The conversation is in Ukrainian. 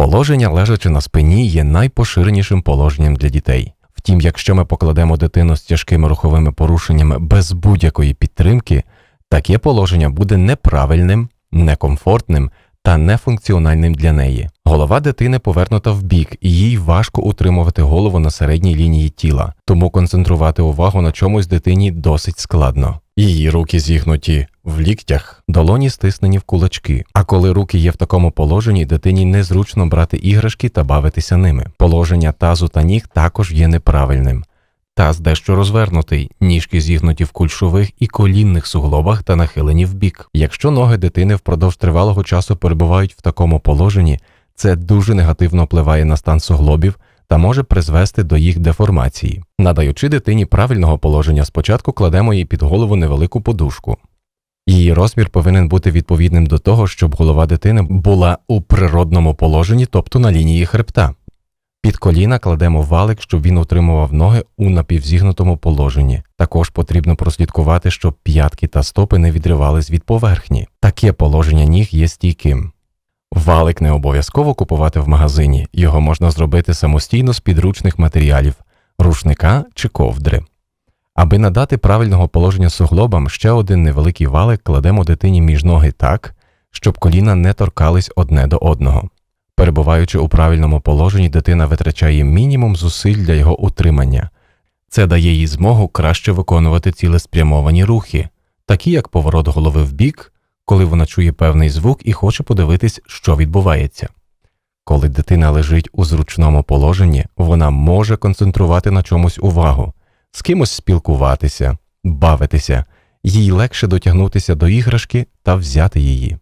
Положення лежачи на спині є найпоширенішим положенням для дітей. Втім, якщо ми покладемо дитину з тяжкими руховими порушеннями без будь-якої підтримки, таке положення буде неправильним, некомфортним та нефункціональним для неї. Голова дитини повернута вбік, і їй важко утримувати голову на середній лінії тіла, тому концентрувати увагу на чомусь дитині досить складно. Її руки зігнуті в ліктях, долоні стиснені в кулачки. А коли руки є в такому положенні, дитині незручно брати іграшки та бавитися ними. Положення тазу та ніг також є неправильним. Таз дещо розвернутий, ніжки зігнуті в кульшових і колінних суглобах та нахилені вбік. Якщо ноги дитини впродовж тривалого часу перебувають в такому положенні, це дуже негативно впливає на стан суглобів та може призвести до їх деформації. Надаючи дитині правильного положення, спочатку кладемо їй під голову невелику подушку. Її розмір повинен бути відповідним до того, щоб голова дитини була у природному положенні, тобто на лінії хребта. Під коліна кладемо валик, щоб він утримував ноги у напівзігнутому положенні. Також потрібно прослідкувати, щоб п'ятки та стопи не відривались від поверхні. Таке положення ніг є стійким. Валик не обов'язково купувати в магазині, його можна зробити самостійно з підручних матеріалів, рушника чи ковдри. Аби надати правильного положення суглобам, ще один невеликий валик кладемо дитині між ноги так, щоб коліна не торкались одне до одного. Перебуваючи у правильному положенні, дитина витрачає мінімум зусиль для його утримання. Це дає їй змогу краще виконувати цілеспрямовані рухи, такі як поворот голови вбік, коли вона чує певний звук і хоче подивитись, що відбувається. Коли дитина лежить у зручному положенні, вона може концентрувати на чомусь увагу, з кимось спілкуватися, бавитися, їй легше дотягнутися до іграшки та взяти її.